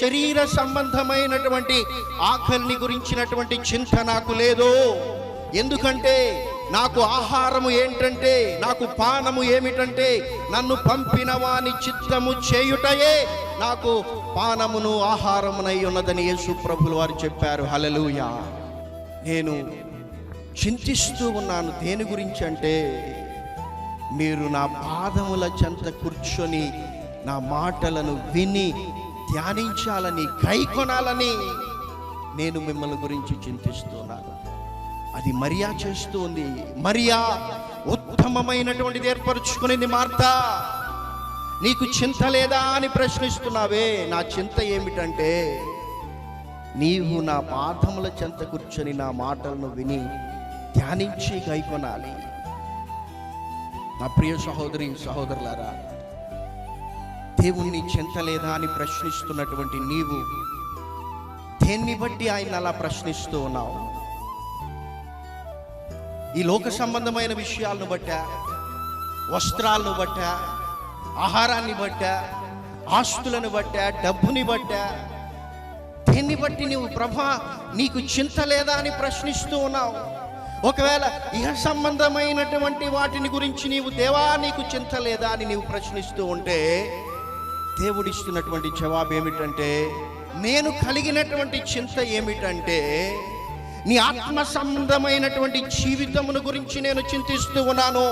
శరీర సంబంధమైనటువంటి ఆకలిని గురించినటువంటి చింత నాకు లేదు. ఎందుకంటే నాకు ఆహారము ఏంటంటే నాకు పానము ఏమిటంటే నన్ను పంపిన వాని చిత్తము చేయుటయే నాకు పానమును ఆహారమునై ఉన్నదని యేసు ప్రభులు వారు చెప్పారు. హలలుయా నేను చింతిస్తూ ఉన్నాను. దేని గురించి అంటే మీరు నా పాదముల చెంత కూర్చొని నా మాటలను విని ధ్యానించాలని గైకొనాలని నేను మిమ్మల్ని గురించి చింతిస్తున్నాను. అది మరియా చేస్తుంది. మరియా ఉత్తమమైనటువంటిది ఏర్పరచుకునేది మార్త. నీకు చింత లేదా అని ప్రశ్నిస్తున్నావే. నా చింత ఏమిటంటే నీవు నా పాదముల చెంత కూర్చొని నా మాటలను విని ధ్యానించి గైకొనాలి నా ప్రియ సహోదరి సహోదరులారా దేవుణ్ణి చింతలేదా అని ప్రశ్నిస్తున్నటువంటి నీవు దేన్ని బట్టి ఆయన అలా ప్రశ్నిస్తూ ఉన్నావు? ఈ లోక సంబంధమైన విషయాలను బట్టా వస్త్రాలను బట్టా ఆహారాన్ని బట్టా ఆస్తులను బట్టా డబ్బుని బట్టా దేన్ని బట్టి నువ్వు ప్రభా నీకు చింత లేదా అని ప్రశ్నిస్తూ ఉన్నావు? ఒకవేళ ఇహ సంబంధమైనటువంటి వాటిని గురించి నీవు దేవా నీకు చింత లేదా అని నీవు ప్రశ్నిస్తూ ఉంటే దేవుడిస్తున్నటువంటి జవాబు ఏమిటంటే నేను కలిగినటువంటి చింత ఏమిటంటే నీ ఆత్మ సంబంధమైనటువంటి జీవితమును గురించి నేను చింతిస్తూ ఉన్నాను.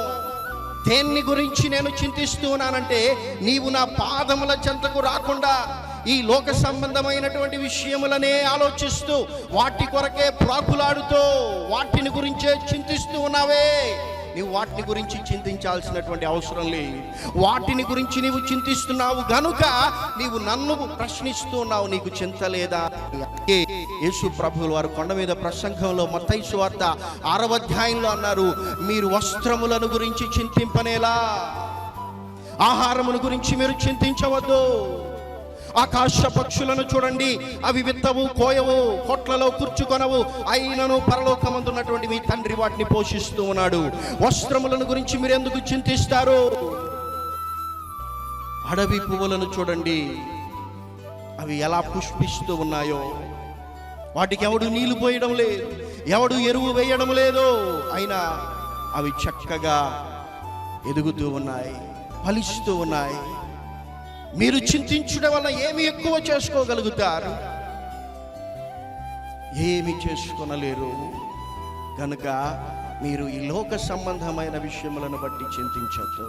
దేన్ని గురించి నేను చింతిస్తూ ఉన్నానంటే నీవు నా పాదముల చెంతకు రాకుండా ఈ లోక సంబంధమైనటువంటి విషయములనే ఆలోచిస్తూ వాటి కొరకే ప్రాకులాడుతూ వాటిని గురించే చింతిస్తూ ఉన్నావే. నీవు వాటిని గురించి చింతించాల్సినటువంటి అవసరం లేదు. వాటిని గురించి నీవు చింతిస్తున్నావు గనుక నీవు నన్ను ప్రశ్నిస్తున్నావు నీకు చింత లేదా? యేసు ప్రభువులు వారు కొండ మీద ప్రసంగంలో మతైసు వార్త ఆరవ అధ్యాయంలో అన్నారు మీరు వస్త్రములను గురించి చింతింపనేలా? ఆహారమును గురించి మీరు చింతించవద్దు. ఆకాశ పక్షులను చూడండి. అవి విత్తవు కోయవు కొట్లలో కూర్చుకొనవు. అయినను పరలోకమందున్నటువంటి మీ తండ్రి వాటిని పోషిస్తూ ఉన్నాడు. వస్త్రములను గురించి మీరు ఎందుకు చింతిస్తారు? అడవి పువ్వులను చూడండి. అవి ఎలా పుష్పిస్తూ ఉన్నాయో. వాటికి ఎవడు నీళ్ళు పోయడం లేదు ఎవడు ఎరువు వేయడం లేదు. అయినా అవి చక్కగా ఎదుగుతూ ఉన్నాయి ఫలిస్తూ ఉన్నాయి. మీరు చింతించడం వల్ల ఏమి ఎక్కువ చేసుకోగలుగుతారు? ఏమి చేసుకొనలేరు? కనుక మీరు ఈ లోక సంబంధమైన విషయములను బట్టి చింతించద్దు.